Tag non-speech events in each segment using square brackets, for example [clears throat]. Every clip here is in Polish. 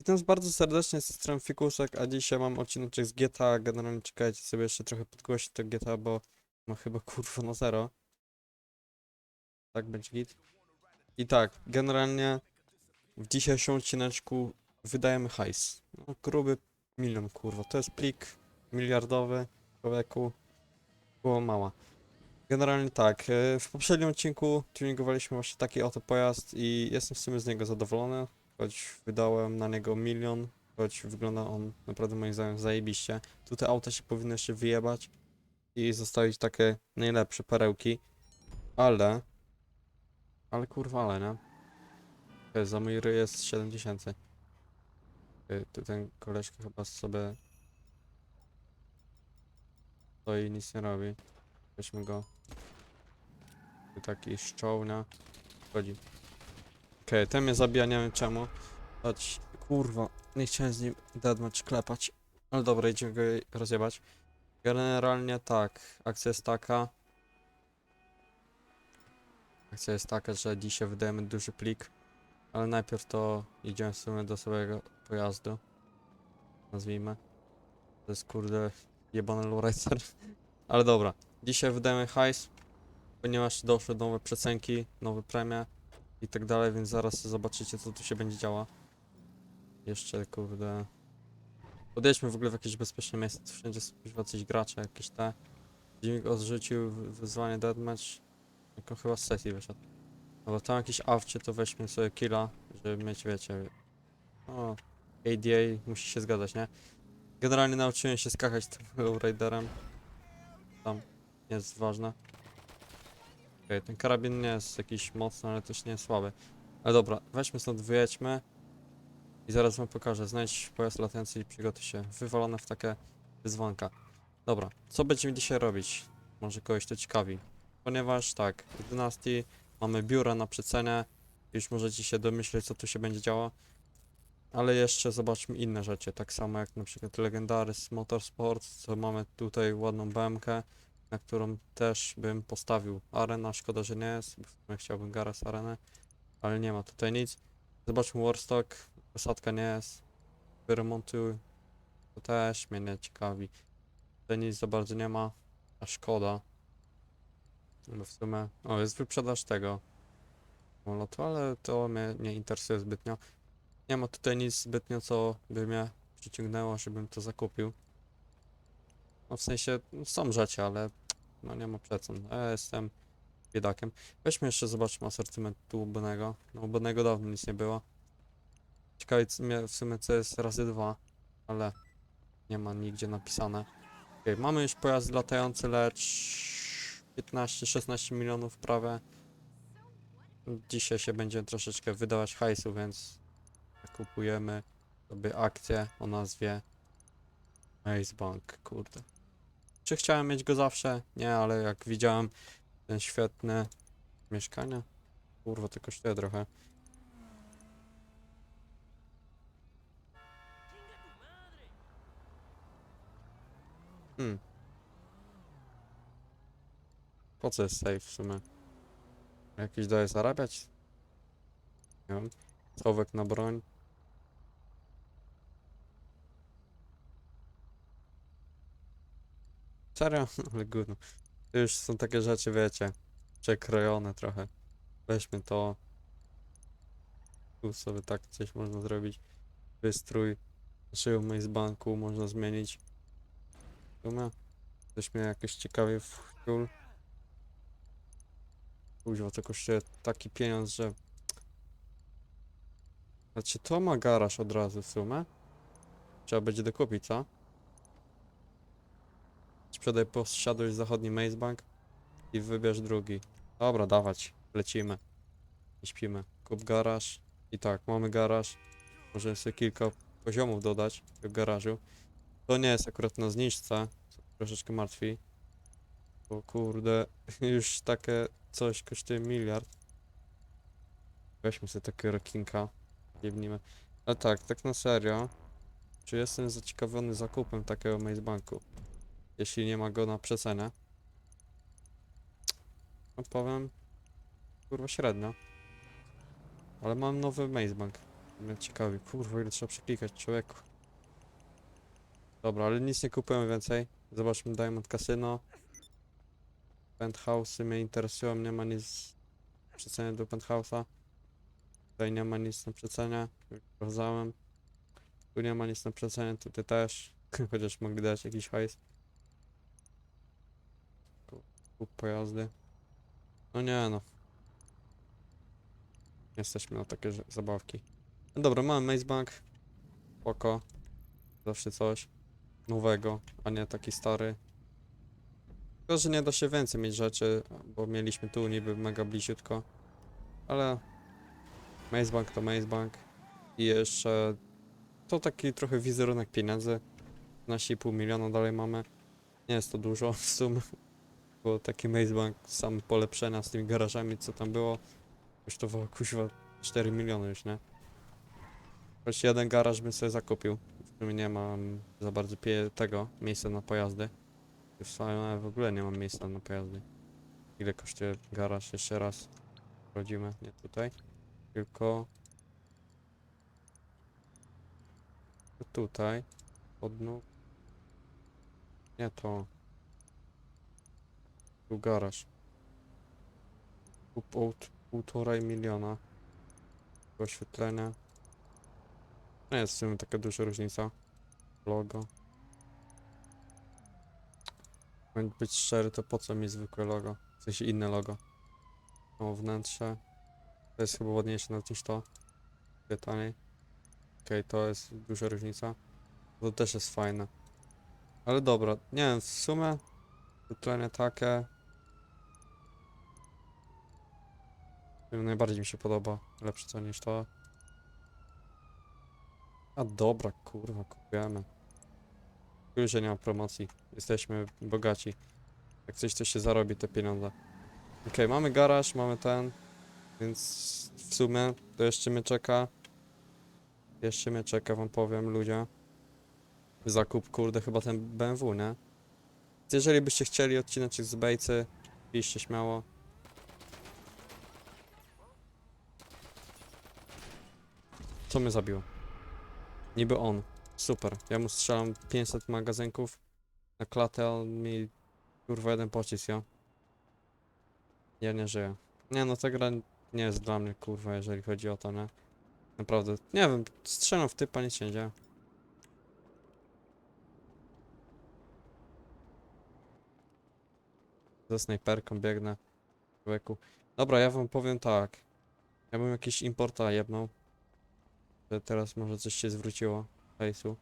Witam bardzo serdecznie, z tej Fikuszek, a dzisiaj mam odcinek z GTA. Generalnie czekajcie sobie jeszcze trochę podgłosić to GTA, bo ma chyba [laughs] kurwa na zero. Tak będzie git. I tak, generalnie w dzisiejszym odcineczku wydajemy hajs. No, gruby milion kurwa. To jest plik miliardowy człowieku. Było mała. Generalnie tak, e, w poprzednim odcinku tuningowaliśmy właśnie taki oto pojazd i jestem w sumie z niego zadowolony choć wydałem na niego milion, choć wygląda on naprawdę moim zdaniem zajebiście. Tutaj auta się powinny jeszcze wyjebać i zostawić takie najlepsze perełki, ale... Ale kurwa, ale nie? Okej, Za mój ryj jest 7000. Okej, Tu ten koleżka chyba sobie stoi i nic nie robi. Weźmy go. Tu taki szczołnia. Chodzi. Okej, ten mnie zabija, nie wiem czemu. Chodź, kurwa, nie chciałem z nim deadmatch klepać. Ale dobra, idziemy go rozjebać. Generalnie tak, akcja jest taka. Akcja jest taka, że dzisiaj wydajemy duży plik. Ale najpierw to idziemy w sumie do swojego pojazdu. Nazwijmy. To jest kurde jebany lowrider. Ale dobra, dzisiaj wydajemy hajs. Ponieważ doszły nowe przecenki, nowe premie i tak dalej, więc zaraz zobaczycie co tu się będzie działo. Jeszcze kurde. Podejdźmy w ogóle w jakieś bezpieczne miejsce, tu wszędzie są coś gracze, jakieś te. Dźwig odrzucił wy- wyzwanie deathmatch. Jako chyba z sesji wyszedł. Bo tam jakiś awcie to weźmy sobie killa, żeby mieć wiecie. O, ADA musi się zgadzać, nie? Generalnie nauczyłem się skakać tym lowriderem. Tam jest ważne. Okej, ten karabin nie jest jakiś mocny, ale też nie jest słaby. Ale dobra, weźmy stąd, wyjedźmy. I zaraz wam pokażę. Znajdź pojazd latencji i przygotuj się. Wywalone w takie wyzwanka. Dobra, co będziemy dzisiaj robić? Może kogoś to ciekawi. Ponieważ tak, w dynastii mamy biura na przecenie. Już możecie się domyśleć, co tu się będzie działo. Ale jeszcze zobaczmy inne rzeczy, tak samo jak na przykład Legendarys Motorsport, co mamy tutaj ładną BMK na którą też bym postawił arena. Szkoda, że nie jest, chciałbym Garas arenę, ale nie ma tutaj nic. Zobaczmy Warstock, posadka nie jest. Wyremontuj, to też mnie nie ciekawi. Tutaj nic za bardzo nie ma, a szkoda. Bo w sumie, o jest wyprzedaż tego samolotu, ale to mnie nie interesuje zbytnio. Nie ma tutaj nic zbytnio, co by mnie przyciągnęło, żebym to zakupił. No w sensie no, są rzeczy, ale no nie ma przecen. Ja jestem biedakiem. Weźmy jeszcze zobaczmy asortyment tu ubonego. No ubonego dawno nic nie było. Ciekawe w sumie co jest razy dwa, ale nie ma nigdzie napisane. Okej, mamy już pojazd latający, lecz 15-16 milionów prawie. Dzisiaj się będzie troszeczkę wydawać hajsu, więc kupujemy sobie akcję o nazwie Maze Bank, kurde. Czy chciałem mieć go zawsze? Nie, ale jak widziałem ten świetne mieszkanie, kurwa, to kosztuje trochę. Hmm. Po co jest safe w sumie? Jakiś daje zarabiać? Nie wiem. Schowek na broń. Serio? [laughs] Ale gówno. To już są takie rzeczy, wiecie, przekrojone trochę. Weźmy to. Tu sobie tak coś można zrobić. Wystrój. Szyją z banku można zmienić. Sumie. Coś mnie jakoś ciekawie w chwil. Kuźwa, to kosztuje taki pieniądz, że... Znaczy, to ma garaż od razu w sumie. Trzeba będzie dokupić, co? Sprzedaj posiadłość zachodni Maze Bank i wybierz drugi. Dobra, dawać. Lecimy. Nie śpimy. Kup garaż. I tak, mamy garaż. Możemy sobie kilka poziomów dodać w garażu. To nie jest akurat na zniżce, co troszeczkę martwi. Bo kurde, [laughs] już takie coś kosztuje miliard. Weźmy sobie takiego rekinka. Jebnimy. Ale tak, tak na serio. Czy jestem zaciekawiony zakupem takiego Maze Banku? Jeśli nie ma go na przecenę. No powiem, kurwa średnio. Ale mam nowy Maze Bank. Mnie ciekawi, kurwa ile trzeba przeklikać człowieku. Dobra, ale nic nie kupujemy więcej. Zobaczmy Diamond Casino. Penthouse'y mnie interesują, nie ma nic w przecenie do penthouse'a. Tutaj nie ma nic na przecenie, sprawdzałem. Tu nie ma nic na przecenie, tutaj też. [laughs] Chociaż mogli dać jakiś hajs. Ku- Kup pojazdy. No nie no. Jesteśmy na takie zabawki. No dobra, mamy Maze Bank. Spoko. Zawsze coś nowego, a nie taki stary. Tylko, że nie da się więcej mieć rzeczy, bo mieliśmy tu niby mega bliziutko. Ale Maze Bank to Maze Bank. I jeszcze to taki trochę wizerunek pieniędzy. 12,5 miliona dalej mamy. Nie jest to dużo w sumie. Bo taki Maze Bank, same polepszenia z tymi garażami, co tam było, kosztowało kuźwa 4 miliony już, nie? Choć jeden garaż bym sobie zakupił. W sumie nie mam za bardzo tego miejsca na pojazdy. W ogóle nie mam miejsca na pojazdy. Ile kosztuje garaż? Jeszcze raz. Sprawdzimy, nie tutaj. Tylko tutaj. Pod nóg. Nie to. Tu garaż. Tu pół, półtorej miliona. Oświetlenia. Nie jest w sumie taka duża różnica. Logo. Mam być szczery, to po co mi zwykłe logo? W sensie inne logo. O, wnętrze. To jest chyba ładniejsze niż to. Wie taniej. Okej, to jest duża różnica. To też jest fajne. Ale dobra, nie wiem, w sumie wytlenie takie. Nie wiem, Najbardziej mi się podoba. Lepsze co niż to. A dobra, kurwa, kupujemy. Już, nie ma promocji. Jesteśmy bogaci. Jak coś, to się zarobi te pieniądze. Okej, mamy garaż, mamy ten. Więc w sumie to jeszcze mnie czeka. Jeszcze mnie czeka, wam powiem, ludzie. Zakup, kurde, chyba ten BMW, nie? Jeżeli byście chcieli odcineczek z bejcy, piszcie śmiało. Co mnie zabiło? Niby on. Super. Ja mu strzelam 500 magazynków na klatę, on mi kurwa jeden pocisk, ja. Ja nie żyję. Nie no, ta gra nie jest dla mnie kurwa, jeżeli chodzi o to, nie? Naprawdę. Nie wiem, strzelam w typa, nic się nie dzieje. Ze snajperką biegnę. Człowieku. Dobra, ja wam powiem tak. Ja bym jakiś importa jebnął. Że teraz może coś się zwróciło. Hejsu.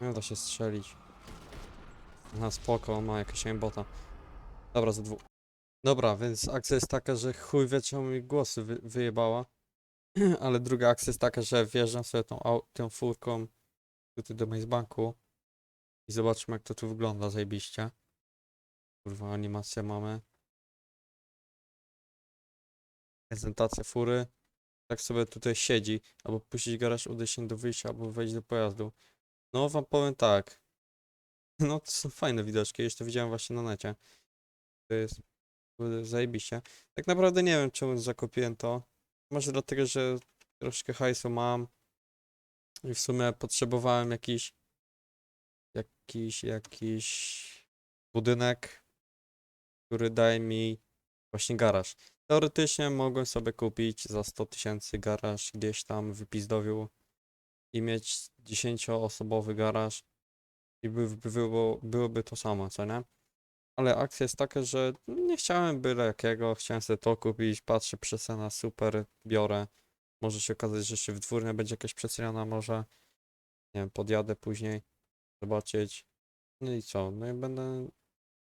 Nie da się strzelić. Na spoko, ma jakieś aimbota. Dobra, za dwóch. Dobra, więc akcja jest taka, że chuj wie mi głosy wy wyjebała. [clears throat] Ale druga akcja jest taka, że wjeżdżam sobie tą, tą furką tutaj do Maze Banku i zobaczmy jak to tu wygląda zajebiście. Kurwa, animację mamy. Prezentacja fury. Tak sobie tutaj siedzi, albo puścić garaż, się do wyjścia, albo wejść do pojazdu. No, wam powiem tak. [laughs] No, to są fajne widoczki, to widziałem właśnie na necie. To jest zajebiście. Tak naprawdę nie wiem, czemu zakupiłem to. Może dlatego, że troszkę hajsu mam i w sumie potrzebowałem jakiś jakiś, jakiś budynek, który daje mi właśnie garaż. Teoretycznie mogłem sobie kupić za 100 tysięcy garaż gdzieś tam w Pizdowiu i mieć 10-osobowy garaż i by, by było, byłoby to samo, co nie? Ale akcja jest taka, że nie chciałem byle jakiego, chciałem sobie to kupić, patrzę przecena, super, biorę. Może się okazać, że jeszcze w dwórnie będzie jakaś przeceniona, może, nie wiem, podjadę później, zobaczyć. No i co? No i będę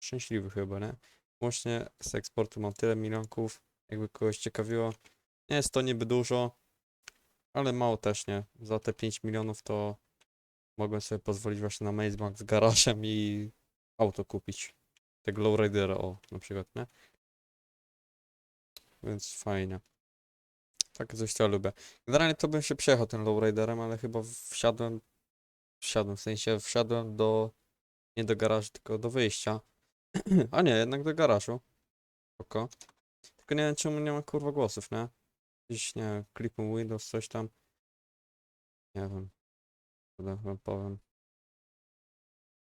szczęśliwy chyba, nie? Łącznie z eksportu mam tyle milionków, jakby kogoś ciekawiło. Nie jest to niby dużo, ale mało też nie. Za te 5 milionów to mogłem sobie pozwolić właśnie na Maze Bank z garażem i auto kupić. Tego lowridera, o, na przykład, nie? Więc fajnie. Tak coś to ja lubię. Generalnie to bym się przejechał tym lowriderem, ale chyba wsiadłem, wsiadłem, w sensie wsiadłem do, nie do garażu, tylko do wyjścia. [clears throat] A nie, jednak do garażu. Oko. Tylko nie wiem czemu nie ma kurwa głosów, nie? Gdzieś, nie kliknął Windows, coś tam. Nie wiem. Kurde, wam powiem.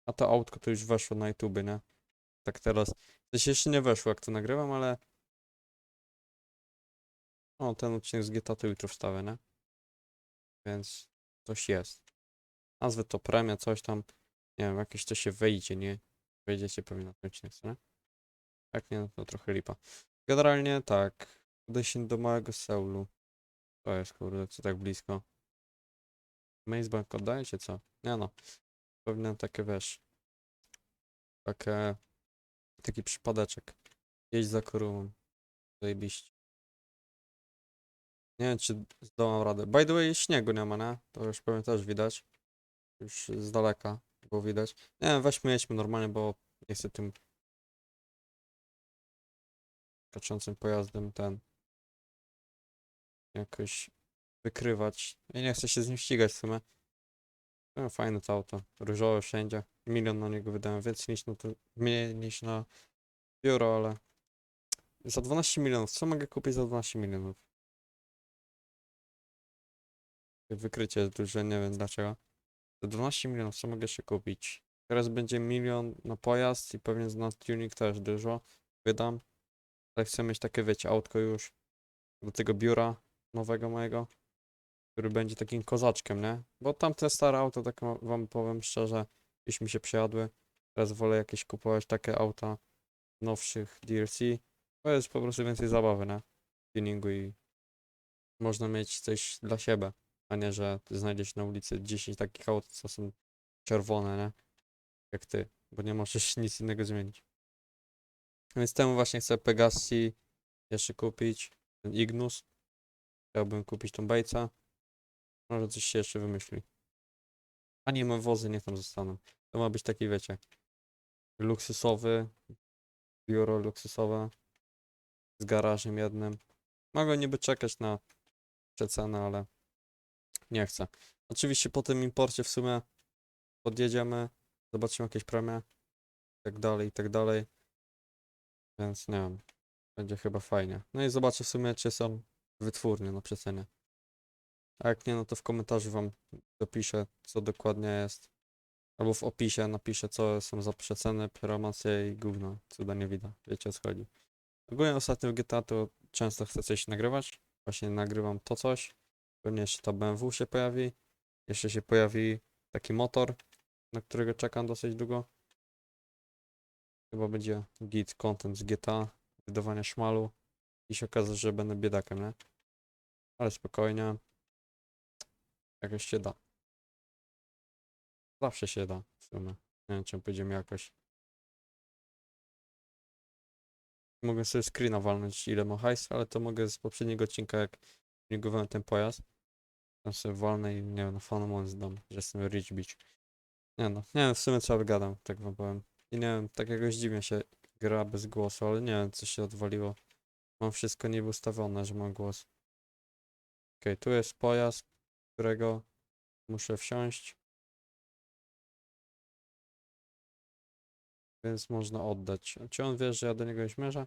A to autko to już weszło na YouTube, nie? Tak teraz. To się jeszcze nie weszło, jak to nagrywam, ale... O, ten odcinek z GTA to jutro wstawię, nie? Więc coś jest. Nazwę to premia, coś tam. Nie wiem, jakieś to się wejdzie, nie? Pewnie na ten odcinek, co nie? Jak nie, no to trochę lipa. Generalnie tak. Odejście do małego Seulu. To jest kurde, co tak blisko. Maze Bank oddajecie co? Nie no. Pewnie takie wiesz. Takie. Taki przypadeczek. Jeźdź za korumą. Zajebiście. Nie wiem, czy zdołam radę. By the way, śniegu nie ma, nie? To już pewnie też widać. Już z daleka było widać. Nie weźmy, jedźmy normalnie, bo nie chcę tym kaczącym pojazdem ten jakoś wykrywać. Ja nie chcę się z nim ścigać w sumie. No, fajne to auto. Różowe wszędzie. Milion na niego wydałem więcej niż na to, mniej niż na biuro, ale za 12 milionów. Co mogę kupić za 12 milionów? Wykrycie jest duże, nie wiem dlaczego. Za 12 milionów co mogę jeszcze kupić? Teraz będzie milion na pojazd i pewnie na tuning też dużo wydam. Ale chcę mieć takie, wiecie, autko już do tego biura nowego mojego, który będzie takim kozaczkiem, nie? Bo tamte stare auto, tak wam powiem szczerze, już mi się przejadły. Teraz wolę jakieś kupować takie auta nowszych DLC. To jest po prostu więcej zabawy, nie? Tuningu i można mieć coś dla siebie, a nie, że ty znajdziesz na ulicy 10 takich aut, co są czerwone, nie? Jak ty, bo nie możesz [laughs] nic innego zmienić. Więc temu właśnie chcę Pegasi jeszcze kupić, ten Ignus. Chciałbym kupić tą bejca. Może coś się jeszcze wymyśli. A nie wozy, niech tam zostaną. To ma być taki, wiecie, luksusowy, biuro luksusowe z garażem jednym. Mogę niby czekać na przecenę, ale nie chcę. Oczywiście po tym imporcie w sumie podjedziemy, zobaczymy jakieś premie, i tak dalej, i tak dalej. Więc nie wiem, będzie chyba fajnie. No i zobaczę w sumie, czy są wytwórnie na przecenie. A jak nie, no to w komentarzu wam dopiszę, co dokładnie jest. Albo w opisie napiszę, co są za przeceny, promocje i gówno. Cuda nie widać. Wiecie o co chodzi. Ogólnie ostatnio w GTA to często chcę coś nagrywać. Właśnie nagrywam to coś. Pewnie jeszcze ta BMW się pojawi. Jeszcze się pojawi taki motor, na którego czekam dosyć długo. Chyba będzie git content z GTA, wydawania szmalu i się okaże, że będę biedakiem, nie? Ale spokojnie. Jakoś się da. Zawsze się da, w sumie. Nie wiem, czym pójdziemy jakoś. Mogę sobie screena walnąć, ile ma hajs, ale to mogę z poprzedniego odcinka, jak tuningowałem ten pojazd. Tam sobie walnę i nie wiem, na fanomon zdam, że jestem Rich Beach. Nie no, nie wiem w sumie co wygadam, tak wam powiem. I nie wiem, tak jakoś dziwnie się gra bez głosu, ale nie wiem, co się odwaliło. Mam wszystko niby ustawione, że mam głos. Okej, tu jest pojazd, którego muszę wsiąść. Więc można oddać. Czy on wie, że ja do niego nie śmierzę?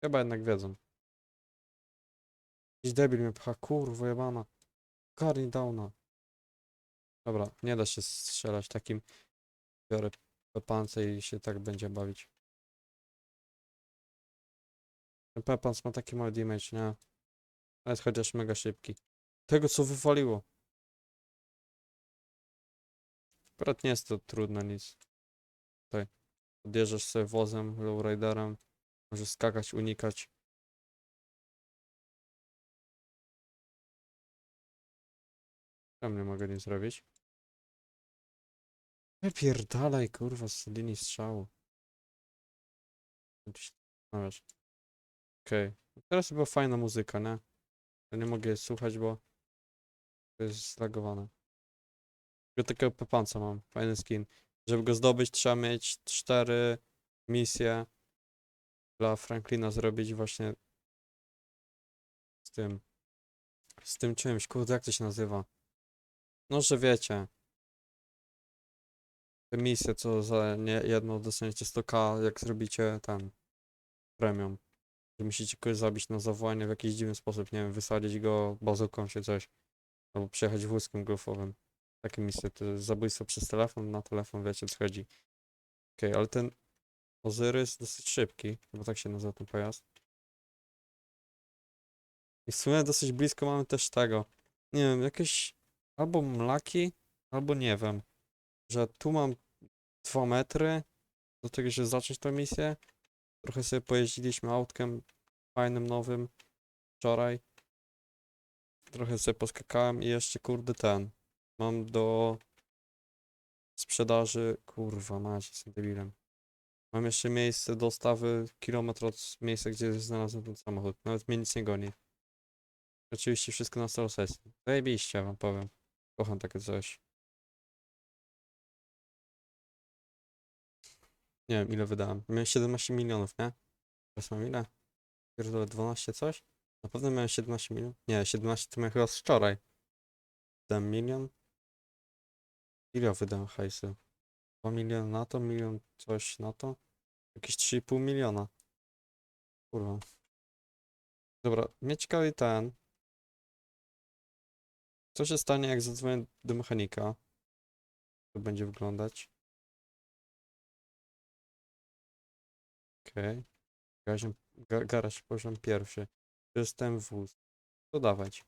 Chyba jednak wiedzą. Jakiś debil mnie pcha, kurwa jebana. Karni downa. Dobra, nie da się strzelać takim. Biorę pepance i się tak będzie bawić. Ten pepans ma taki mały damage, nie? Ale jest chociaż mega szybki. Tego co wywaliło. Akurat nie jest to trudne nic. Tutaj. Podjeżdżasz sobie wozem, lowriderem. Możesz skakać, unikać. Czemu nie mogę nic zrobić? Wypierdalaj, kurwa, z linii strzału. Zastanawiasz? Okej. Teraz była fajna muzyka, nie? Ja nie mogę jej słuchać, bo to jest zlagowane. Tylko takiego pepanca mam, fajny skin. Żeby go zdobyć, trzeba mieć cztery misje dla Franklina zrobić właśnie z tym. Z tym czymś, kurde, jak to się nazywa? No, że wiecie. te misje, co za nie jedno dostaniecie 100k, jak zrobicie ten premium. Że musicie kogoś zabić na zawołanie w jakiś dziwny sposób, nie wiem, wysadzić go bazuką czy coś. Albo przejechać wózkiem golfowym. Takie misje, to zabójstwo przez telefon, na telefon wiecie co chodzi. Okej, ale ten Ozyrys dosyć szybki, bo tak się nazywa ten pojazd. I w sumie dosyć blisko mamy też tego. Nie wiem, jakieś albo mlaki, albo nie wiem. Że tu mam 2 metry do tego, żeby zacząć tę misję. Trochę sobie pojeździliśmy autkiem fajnym, nowym wczoraj. Trochę sobie poskakałem i jeszcze kurde ten. Mam do sprzedaży. Kurwa, macie, jestem debilem. Mam jeszcze miejsce dostawy kilometr od miejsca, gdzie znalazłem ten samochód. Nawet mnie nic nie goni. Oczywiście wszystko na całą sesję. Zajebiście wam powiem. Kocham takie coś. Nie wiem ile wydałem. Miałem 17 milionów, nie? Teraz mam ile? Pierdolę 12 coś? Na pewno miałem 17 milionów? Nie, 17 to miałem chyba z wczoraj. Wydałem milion? Ile wydałem hajsu? 2 miliony na to, milion coś na to? Jakieś 3,5 miliona. Kurwa. Dobra, mnie ciekawi ten. Co się stanie, jak zadzwonię do mechanika? To będzie wyglądać. Okej. Okay. Ga garaż poziom pierwszy. To jest ten wóz. To dawać.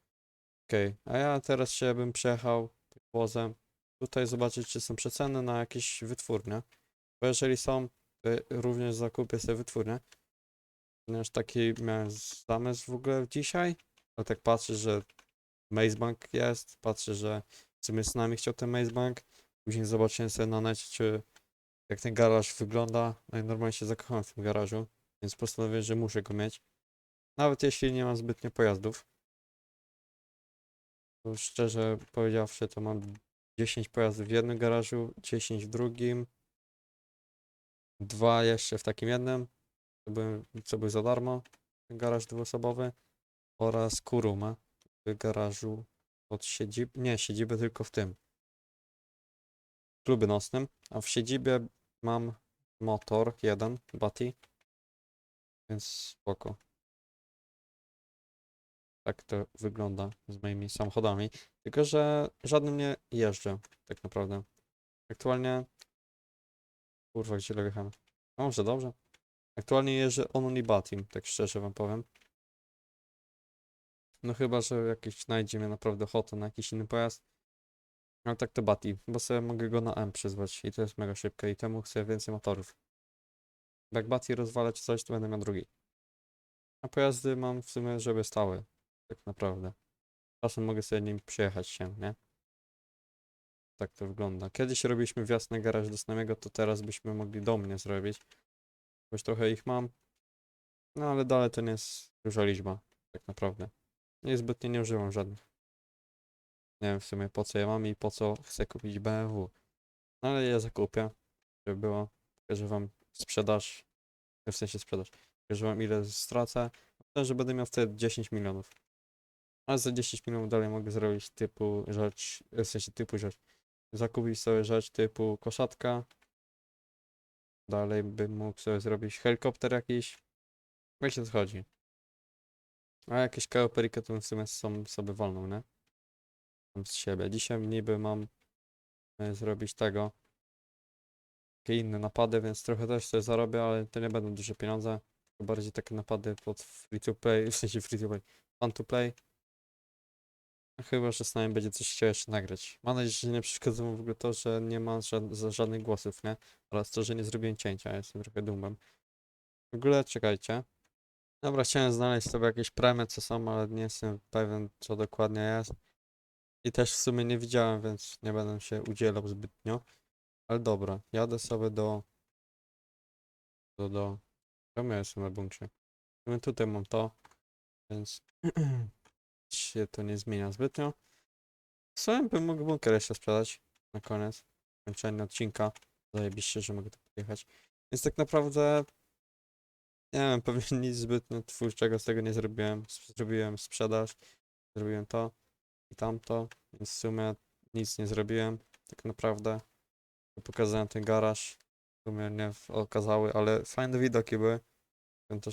Okej, a ja teraz się bym przejechał tym wozem. Tutaj zobaczyć, czy są przeceny na jakieś wytwórnie. Bo jeżeli są, to również zakupię sobie wytwórnię. Ponieważ taki miałem zamysł w ogóle dzisiaj. Ale tak patrzę, że Mazebank jest, patrzę, że w sumie z nami chciał ten Mazebank. Później zobaczyłem sobie na necie, czy jak ten garaż wygląda. No i normalnie się zakochałem w tym garażu, więc postanowiłem, że muszę go mieć. Nawet jeśli nie mam zbytnio pojazdów. Bo szczerze powiedziawszy, to mam 10 pojazdów w jednym garażu, 10 w drugim, dwa jeszcze w takim jednym, co był, co był za darmo, garaż dwuosobowy oraz Kuruma w garażu od siedziby, nie, siedzibę tylko w tym, klubie nocnym, a w siedzibie mam motor jeden, Bati, więc spoko. Tak to wygląda z moimi samochodami. Tylko, że żadnym nie jeżdżę, tak naprawdę. Aktualnie. Kurwa, gdzie wjechałem? A może dobrze? Aktualnie jeżdżę Only Batim, tak szczerze wam powiem. No chyba, że jakiś znajdzie mnie naprawdę ochotę na jakiś inny pojazd. Ale tak to Bati, bo sobie mogę go na M przyzwać i to jest mega szybkie i temu chcę więcej motorów. Jak Bati rozwalać coś, to będę miał drugi. A pojazdy mam w sumie, żeby stały. Tak naprawdę. Czasem mogę sobie nim przejechać się, nie? Tak to wygląda. Kiedyś robiliśmy wjazd na garaż do samego, to teraz byśmy mogli do mnie zrobić. Choć trochę ich mam. No ale dalej to nie jest duża liczba, tak naprawdę. Nie zbytnio nie używam żadnych. Nie wiem w sumie po co ja mam i po co chcę kupić BMW. No ale ja zakupię, żeby było. Pokażę wam sprzedaż. W sensie sprzedaż. Pokażę wam ile stracę. Myślę, że będę miał wtedy 10 milionów. A za 10 milionów dalej mogę zrobić typu rzecz, w sensie typu rzecz. Zakupić sobie rzecz typu koszatka. Dalej bym mógł sobie zrobić helikopter jakiś. Wiecie co chodzi. A jakieś kaoperykę to w sumie są sobie wolną, nie? Z siebie. Dzisiaj niby mam e, zrobić tego. Takie inne napady, więc trochę też sobie zarobię, ale to nie będą duże pieniądze. Bardziej takie napady pod free to play, [laughs] w sensie free to play, fun to play. Chyba, że z nami będzie coś chciał jeszcze nagrać. Mam nadzieję, że nie przeszkadza mu w ogóle to, że nie ma ża żadnych głosów, nie? Oraz to, że nie zrobiłem cięcia, jestem trochę dumem. W ogóle czekajcie. Dobra, chciałem znaleźć sobie jakieś premy, co są, ale nie jestem pewien, co dokładnie jest. I też w sumie nie widziałem, więc nie będę się udzielał zbytnio. Ale dobra, jadę sobie do... Do, do... Czemu ja jestem na sumie tutaj mam to, więc... [clears throat] się to nie zmienia zbytnio. Sumie bym mógł bunkier jeszcze sprzedać na koniec. Kończenie odcinka. Zajebiście, że mogę tu podjechać. Więc tak naprawdę nie wiem, [laughs] pewnie nic zbytnio twórczego z tego nie zrobiłem. Zrobiłem sprzedaż, zrobiłem to i tamto, więc w sumie nic nie zrobiłem tak naprawdę. Pokazałem ten garaż. W sumie nie okazały, ale fajne widoki były.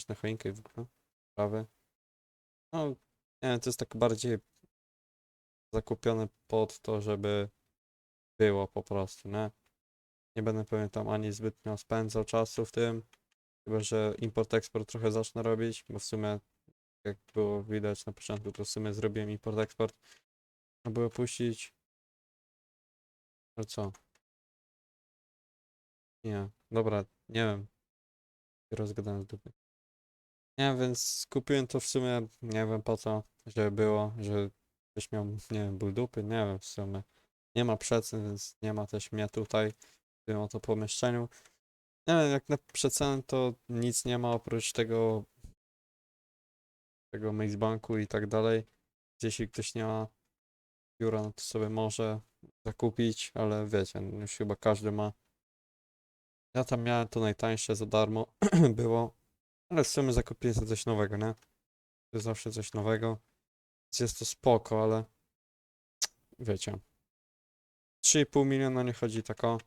Na choinkę w ogóle. Prawy. No, nie to jest tak bardziej zakupione pod to, żeby było po prostu, nie? Nie będę pewnie tam ani zbytnio spędzał czasu w tym. Chyba, że import-eksport trochę zacznę robić, bo w sumie, jak było widać na początku, to w sumie zrobiłem import-eksport. Można było puścić. Ale co? Nie, dobra, nie wiem. Rozgadałem z dupy. Nie, więc kupiłem to w sumie, nie wiem po co, żeby było, że ktoś miał, nie wiem, ból dupy, nie wiem w sumie. Nie ma przecen, więc nie ma też mnie tutaj, w tym oto pomieszczeniu. Nie wiem, jak na przecen to nic nie ma oprócz tego tego Mazebanku i tak dalej. Jeśli ktoś nie ma biura, no to sobie może zakupić, ale wiecie, no już chyba każdy ma. Ja tam miałem to najtańsze za darmo [clears throat] było, ale w sumie coś nowego, nie? To jest zawsze coś nowego. Więc jest to spoko, ale wiecie. 3,5 miliona nie chodzi tak o.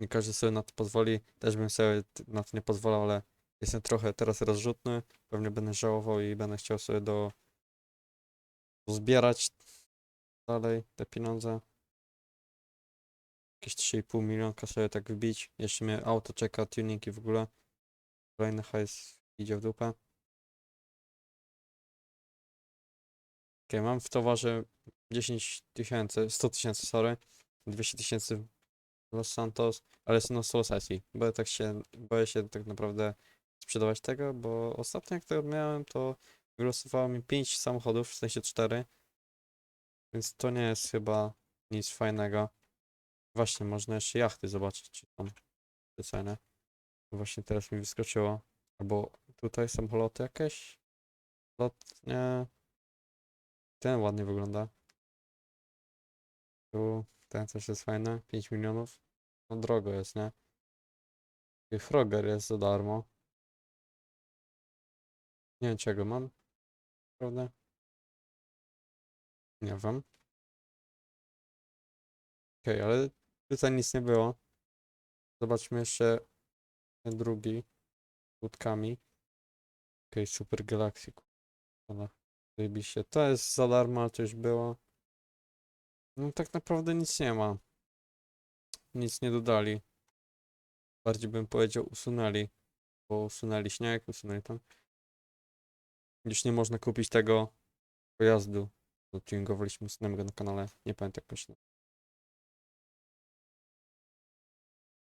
Nie każdy sobie na to pozwoli. Też bym sobie na to nie pozwalał, ale jestem trochę teraz rozrzutny. Pewnie będę żałował i będę chciał sobie do zbierać dalej te pieniądze. Jakieś 3,5 milionka sobie tak wbić. Jeszcze mnie auto czeka, tuningi w ogóle. Kolejny hajs idzie w dupę. Okej, mam w towarze 10 tysięcy, 100 tysięcy, sorry. 200 tysięcy Los Santos, ale jest na solo sesji. Bo tak się, boję się tak naprawdę sprzedawać tego, bo ostatnio jak to miałem, to wylosowało mi 5 samochodów, w sensie 4. Więc to nie jest chyba nic fajnego. Właśnie, można jeszcze jachty zobaczyć, czy tam te ceny. Właśnie teraz mi wyskoczyło. Albo tutaj samoloty jakieś. Lotnie. Ten ładnie wygląda. Tu ten też jest fajny. 5 milionów. No drogo jest, nie? I Frogger jest za darmo. Nie wiem czego mam. Prawda? Nie wiem. Okej, ale tutaj nic nie było. Zobaczmy jeszcze drugi. Łódkami. Okej, Super Galaxy. Zajebiście. To jest za darmo, ale to już było. No tak naprawdę nic nie ma. Nic nie dodali. Bardziej bym powiedział usunęli. Bo usunęli śnieg, usunęli tam. Już nie można kupić tego pojazdu. Tuningowaliśmy usunęłem go na kanale. Nie pamiętam jak się.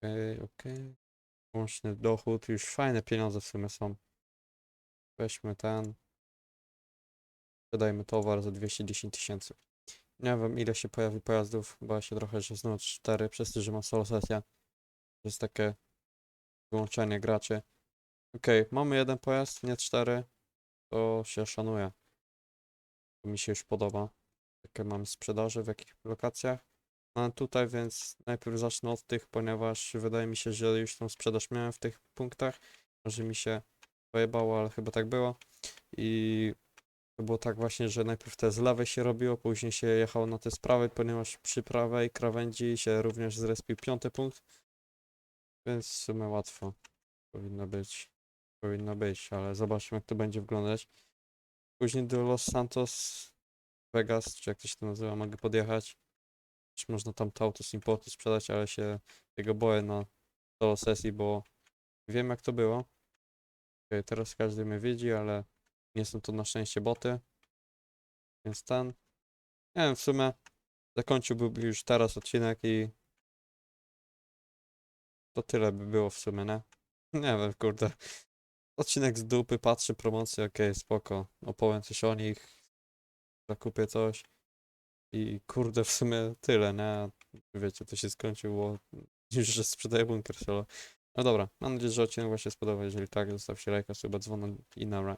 Okej, okej. Łączny dochód. Już fajne pieniądze w sumie są. Weźmy ten. Sprzedajmy towar za 210 tysięcy. Nie wiem ile się pojawi pojazdów, bo ja się trochę, że znowu 4 przez to, że mam solo sesję. To jest takie wyłączenie graczy. Okej, mamy jeden pojazd, nie cztery. To się szanuje. To mi się już podoba. Jakie mamy sprzedaży, w jakich lokacjach. Mam tutaj, więc najpierw zacznę od tych, ponieważ wydaje mi się, że już tą sprzedaż miałem w tych punktach. Może mi się pojebało, ale chyba tak było. I to było tak właśnie, że najpierw te z lewej się robiło, później się jechało na te z prawej, ponieważ przy prawej krawędzi się również zrespił piąty punkt. Więc w sumie łatwo powinno być. Powinno być, ale zobaczmy jak to będzie wyglądać. Później do Los Santos Vegas, czy jak to się to nazywa, mogę podjechać. Można tam to auto z importu sprzedać, ale się tego boję na solo sesji, bo wiem jak to było. Okej, teraz każdy mnie widzi, ale nie są to na szczęście boty. Więc ten. Nie wiem, w sumie zakończyłbym już teraz odcinek i to tyle by było w sumie, nie? [laughs] Nie wiem, kurde. Odcinek z dupy, patrzę promocję, okej, spoko. Opowiem coś o nich, zakupię coś i kurde, w sumie tyle, nie? Wiecie, to się skończyło [laughs] już, że sprzedaję bunker solo. No dobra, mam nadzieję, że odcinek się spodobał. Jeżeli tak, zostawcie lajka, suba, dzwona i na